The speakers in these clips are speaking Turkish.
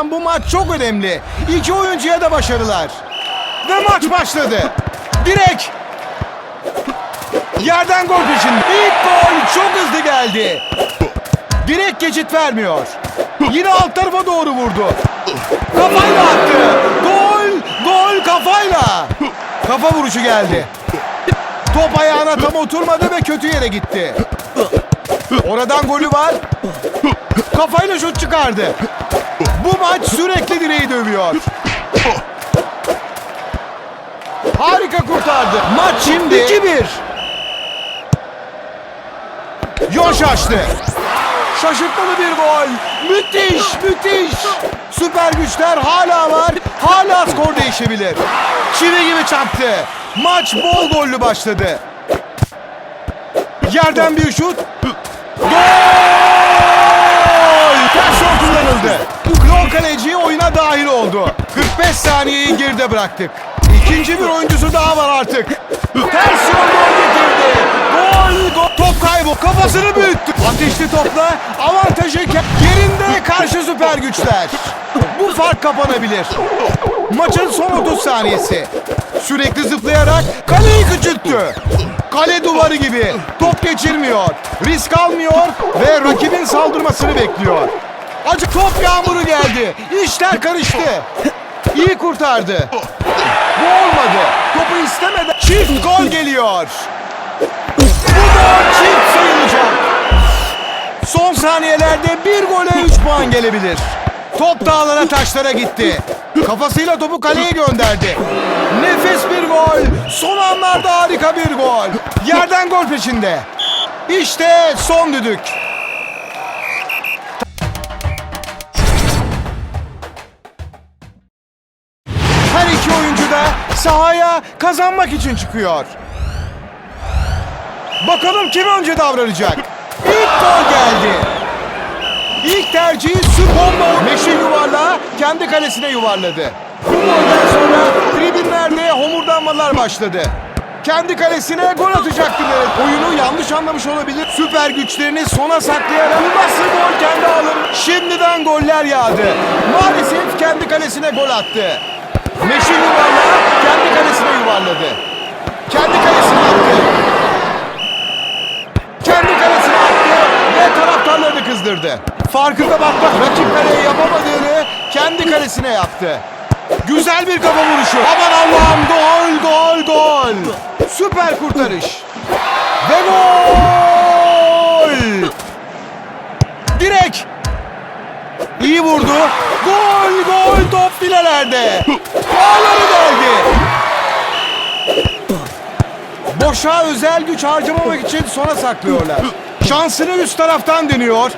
olan bu maç çok önemli. İki oyuncuya da başarılar. Ve maç başladı. Direk. Yerden gol peşinde. İlk gol çok hızlı geldi. Direk geçit vermiyor. Yine alt tarafa doğru vurdu. Kafayla attı. Gol, gol kafayla. Kafa vuruşu geldi. Top ayağına tam oturmadı ve kötü yere gitti. Oradan golü var. Kafayla şut çıkardı. Bu maç sürekli direği dövüyor. Harika kurtardı. Maç şimdi 2-1. Yoş açtı. Şaşırtmalı bir gol. Müthiş, müthiş. Süper güçler hala var. Hala skor değişebilir. Çivi gibi çarptı. Maç bol gollü başladı. Yerden bir şut. Gol! Ters kullanıldı. Kaleci oyuna dahil oldu. 45 saniyeyi geride bıraktık. İkinci bir oyuncusu daha var artık. Ters yol gol getirdi. Gol, gol. Top kaybı. Kafasını büyüttü. Ateşli topla avantajı yerinde karşı süper güçler. Bu fark kapanabilir. Maçın son 30 saniyesi. Sürekli zıplayarak kaleyi küçülttü. Kale duvarı gibi. Top geçirmiyor. Risk almıyor ve rakibin saldırmasını bekliyor. Acı top yağmuru geldi. İşler karıştı. İyi kurtardı. Bu olmadı. Topu istemeden çift gol geliyor. Bu gol çift sayılacak. Son saniyelerde bir gole 3 puan gelebilir. Top dağlara taşlara gitti. Kafasıyla topu kaleye gönderdi. Nefes bir gol. Son anlarda harika bir gol. Yerden gol peşinde. İşte son düdük. Sahaya kazanmak için çıkıyor. Bakalım kim önce davranacak? İlk gol geldi. İlk tercihi süp bomba meşe yuvarlağı kendi kalesine yuvarladı. Bu golden sonra tribünlerde homurdanmalar başladı. Kendi kalesine gol atacaktı Meret. Oyunu yanlış anlamış olabilir. Süper güçlerini sona saklayarak nasıl gol kendi ağları. Şimdiden goller yağdı. Maalesef kendi kalesine gol attı. Meşe yuvarlağı kendi kalesine yuvarladı. Kendi kalesine attı. Kendi kalesine attı ve taraftarlarını kızdırdı. Farkında bak bak rakip kaleye yapamadığını kendi kalesine yaptı. Güzel bir kafa vuruşu. Aman Allah'ım gol gol gol. Süper kurtarış. Ve gol. Direk. İyi vurdu. Gol gol top filelerde. Ağları deldi. Boşa özel güç harcamamak için sona saklıyorlar. Şansını üst taraftan deniyor.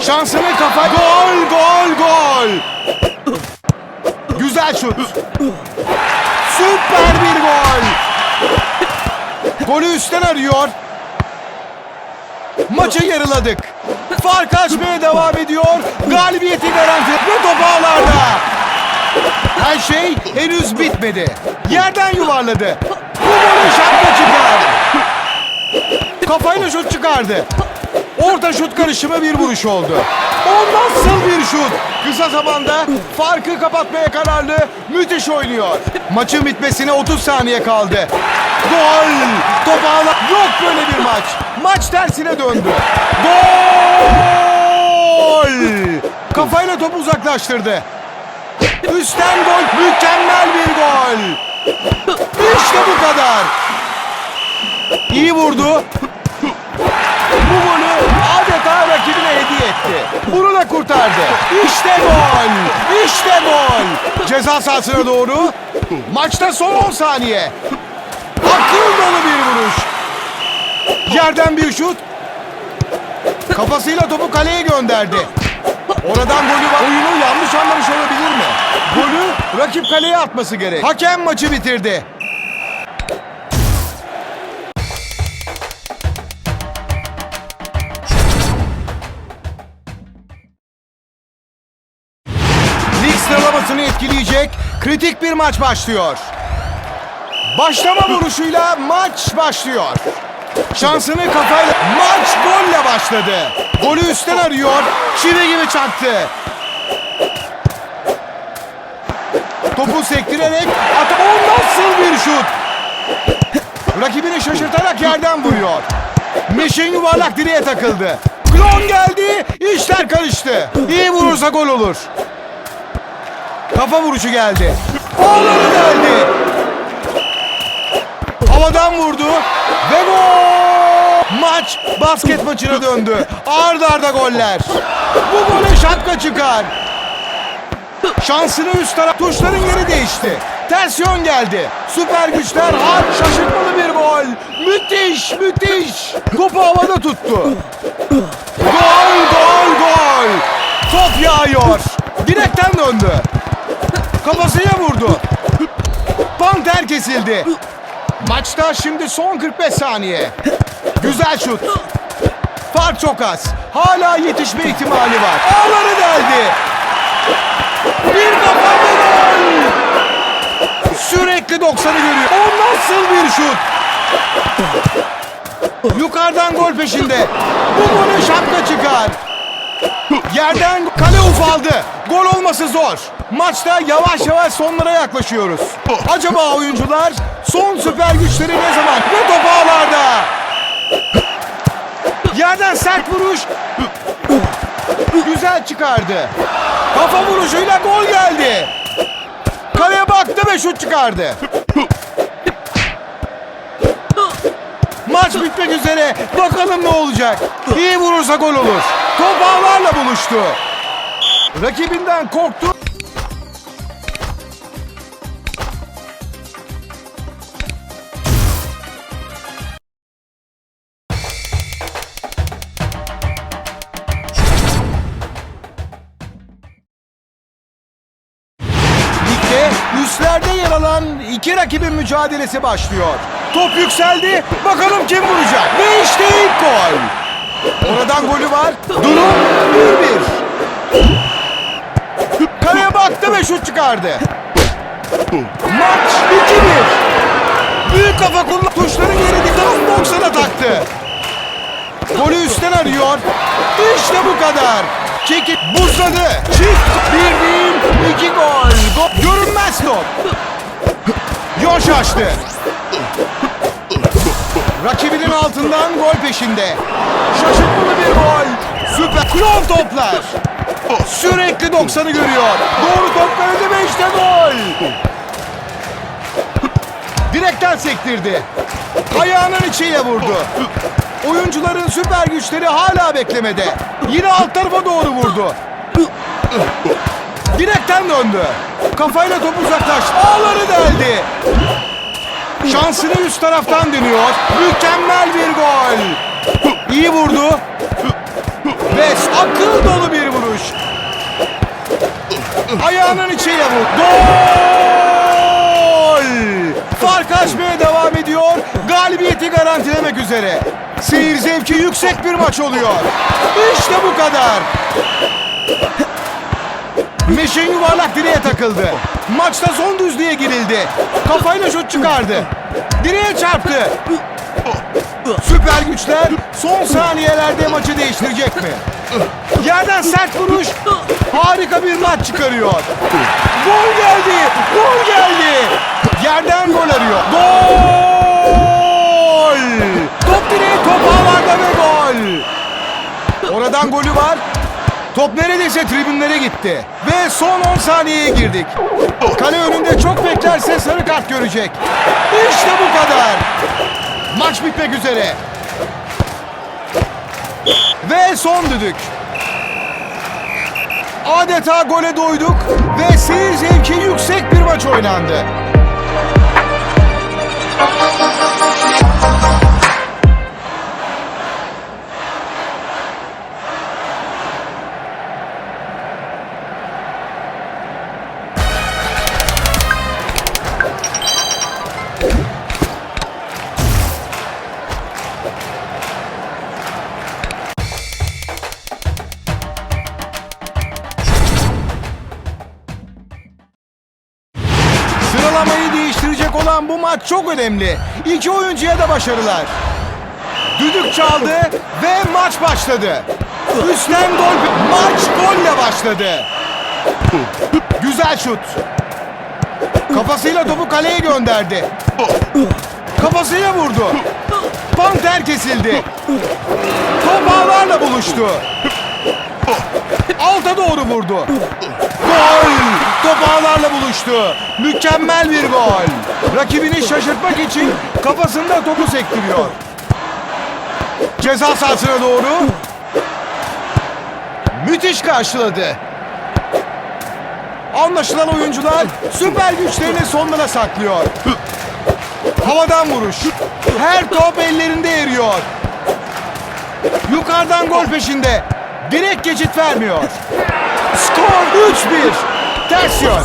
Şansını kafa... Gol, gol, gol! Güzel şut. Süper bir gol. Golü üstten arıyor. Maçı yarıladık. Fark açmaya devam ediyor. Galibiyeti garanti. Ve top. Her şey henüz bitmedi. Yerden yuvarladı. Bu golü şapka çıkar. Kafayla şut çıkardı. Orta şut karışımı bir vuruş oldu. O nasıl bir şut? Kısa zamanda farkı kapatmaya kararlı. Müthiş oynuyor. Maçın bitmesine 30 saniye kaldı. Gol! Top. Yok böyle bir maç. Maç tersine döndü. Gol! Kafayla topu uzaklaştırdı. Üstten gol. Mükemmel bir gol. İşte bu kadar. İyi vurdu. Bu golü adeta rakibine hediye etti. Bunu da kurtardı. İşte gol. İşte gol. Ceza sahasına doğru. Maçta son 10 saniye. Akıl dolu bir vuruş. Yerden bir şut. Kafasıyla topu kaleye gönderdi. Oradan golü var. Oyunu yanlış anlamış olabilir mi? Golü rakip kaleye atması gerek. Hakem maçı bitirdi. Lig sıralamasını etkileyecek kritik bir maç başlıyor. Başlama vuruşuyla maç başlıyor. Şansını kafayla maç golle başladı. Golü üstten arıyor. Çivi gibi çaktı. Topu sektirerek at o nasıl bir şut? Rakibini şaşırtarak yerden vuruyor. Mişin yuvarlak direğe takıldı. Klon geldi, işler karıştı. İyi vurursa gol olur. Kafa vuruşu geldi. Oğlanı geldi. Havadan vurdu ve gol! Maç basket maçına döndü. Arda arda goller. Bu gole şapka çıkar. Şansını üst taraf tuşların yeri değişti. Ters yön geldi. Süper güçler harp şaşırtmalı bir gol. Müthiş müthiş. Topu havada tuttu. Gol gol gol. Top yağıyor. Direkten döndü. Kafasıyla vurdu. Panter kesildi. Maçta şimdi son 45 saniye. Güzel şut. Fark çok az. Hala yetişme ihtimali var. Ağları deldi. Bir kafa gol. Sürekli 90'ı görüyor. O nasıl bir şut? Yukarıdan gol peşinde. Bu golün şapka çıkar. Yerden kale ufaldı. Gol olması zor. Maçta yavaş yavaş sonlara yaklaşıyoruz. Acaba oyuncular son süper güçleri ne zaman? Ve top ağlarda. Yerden sert vuruş. Güzel çıkardı. Kafa vuruşuyla gol geldi. Kaleye baktı ve şut çıkardı. Maç bitmek üzere. Bakalım ne olacak. İyi vurursa gol olur. Top ağlarla buluştu. Rakibinden korktu. İki rakibin mücadelesi başlıyor. Top yükseldi. Bakalım kim vuracak. Ve işte ilk gol. Oradan golü var. Durum 1-1. Kaleye baktı ve şut çıkardı. Maç 2-1. Büyük kafa kullan. Tuşların yeri dikkat 90'a taktı. Golü üstten arıyor. İşte bu kadar. Çekip buzladı. Çift. Bir değil, iki gol. Go- Görünmez top. Yoş açtı. Rakibinin altından gol peşinde. Şaşırtmalı bir gol. Süper. Klon toplar. Sürekli 90'ı görüyor. Doğru top kalede ve işte gol. Direkten sektirdi. Ayağının içiyle vurdu. Oyuncuların süper güçleri hala beklemede. Yine alt tarafa doğru vurdu. Direkten döndü. Kafayla top uzaklaştı. Ağları deldi. Şansını üst taraftan deniyor. Mükemmel bir gol. İyi vurdu. Ve akıl dolu bir vuruş. Ayağının içiyle vurdu. Gol! Fark açmaya devam ediyor. Galibiyeti garantilemek üzere. Seyir zevki yüksek bir maç oluyor. İşte bu kadar. Meşin yuvarlak direğe takıldı. Maçta son düzlüğe girildi. Kafayla şut çıkardı. Direğe çarptı. Süper güçler son saniyelerde maçı değiştirecek mi? Yerden sert vuruş. Harika bir maç çıkarıyor. Gol geldi. Gol geldi. Yerden gol arıyor. Gol! Top direğe top ağlarda ve gol. Oradan golü var. Top neredeyse tribünlere gitti. Ve son 10 saniyeye girdik. Kale önünde çok beklerse sarı kart görecek. İşte bu kadar. Maç bitmek üzere. Ve son düdük. Adeta gole doyduk ve seyir zevki yüksek bir maç oynandı. Maç çok önemli. İki oyuncuya da başarılar. Düdük çaldı ve maç başladı. Üstten gol. Maç golle başladı. Güzel şut. Kafasıyla topu kaleye gönderdi. Kafasıyla vurdu. Panter kesildi. Top ağlarla buluştu. Alta doğru vurdu. Gol! Top ağlarla buluştu. Mükemmel bir gol. Rakibini şaşırtmak için kafasında topu sektiriyor. Ceza sahasına doğru. Müthiş karşıladı. Anlaşılan oyuncular süper güçlerini sonlara saklıyor. Havadan vuruş. Her top ellerinde eriyor. Yukarıdan gol peşinde. Direkt geçit vermiyor. Skor 3-1. Ters yön.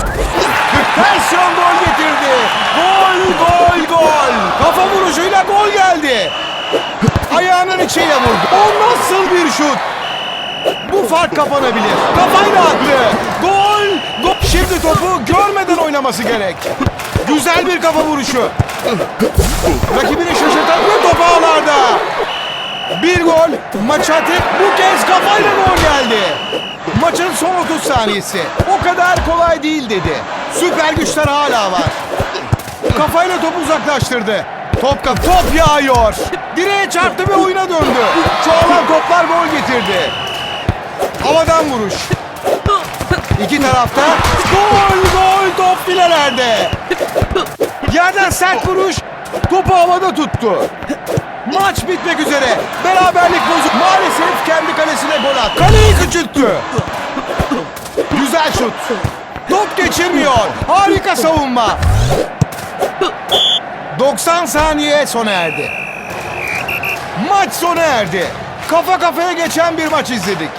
Ters yön gol getirdi. Gol, gol, gol. Kafa vuruşuyla gol geldi. Ayağının içiyle vurdu. O nasıl bir şut? Bu fark kapanabilir. Kafayla attı. Gol, gol. Şimdi topu görmeden oynaması gerek. Güzel bir kafa vuruşu. Rakibini şaşırtan bir top ağlarda. Bir gol. Maça tek bu kez kafayla gol geldi. Maçın son 30 saniyesi. O kadar kolay değil dedi. Süper güçler hala var. Kafayla topu uzaklaştırdı. Top kap top yağıyor. Direğe çarptı ve oyuna döndü. Çoğalan toplar gol getirdi. Havadan vuruş. İki tarafta gol gol top filelerde. Yerden sert vuruş. Topu havada tuttu. Maç bitmek üzere. Beraberlik bozuk. Maalesef kendi kalesine gol attı. Kaleyi küçülttü. Güzel şut. Top geçirmiyor. Harika savunma. 90 saniye sona erdi. Maç sona erdi. Kafa kafaya geçen bir maç izledik.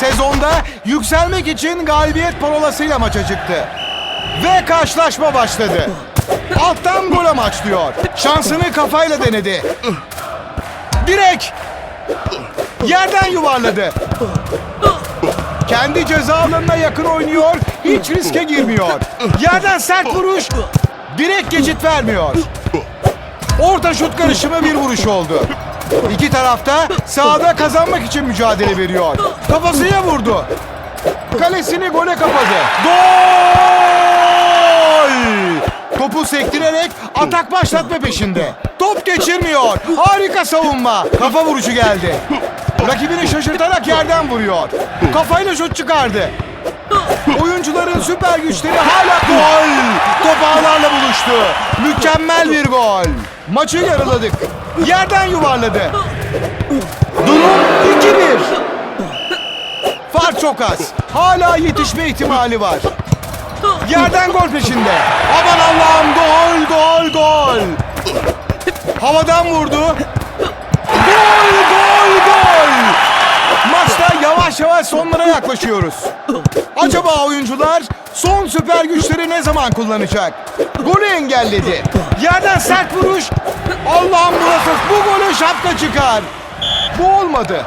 Sezonda yükselmek için galibiyet parolasıyla maça çıktı. Ve karşılaşma başladı. Alttan gol amaçlıyor. Şansını kafayla denedi. Direk! Yerden yuvarladı. Kendi ceza alanına yakın oynuyor. Hiç riske girmiyor. Yerden sert vuruş. Direkt geçit vermiyor. Orta şut karışımı bir vuruş oldu. İki tarafta sahada kazanmak için mücadele veriyor. Kafasıyla vurdu. Kalesini gole kapadı. Gol! Topu sektirerek atak başlatma peşinde. Top geçirmiyor. Harika savunma. Kafa vuruşu geldi. Rakibini şaşırtarak yerden vuruyor. Kafayla şut çıkardı. Oyuncuların süper güçleri hala gol. Top ağlarla buluştu. Mükemmel bir gol. Maçı yarıladık. Yerden yuvarladı. Durum 2-1. Fark çok az. Hala yetişme ihtimali var. Yerden gol peşinde. Aman Allah'ım gol gol gol. Havadan vurdu. Gol gol gol. Yavaş yavaş sonlara yaklaşıyoruz. Acaba oyuncular son süper güçleri ne zaman kullanacak? Golü engelledi. Yerden sert vuruş. Allah'ım burası bu golü şapka çıkar. Bu olmadı.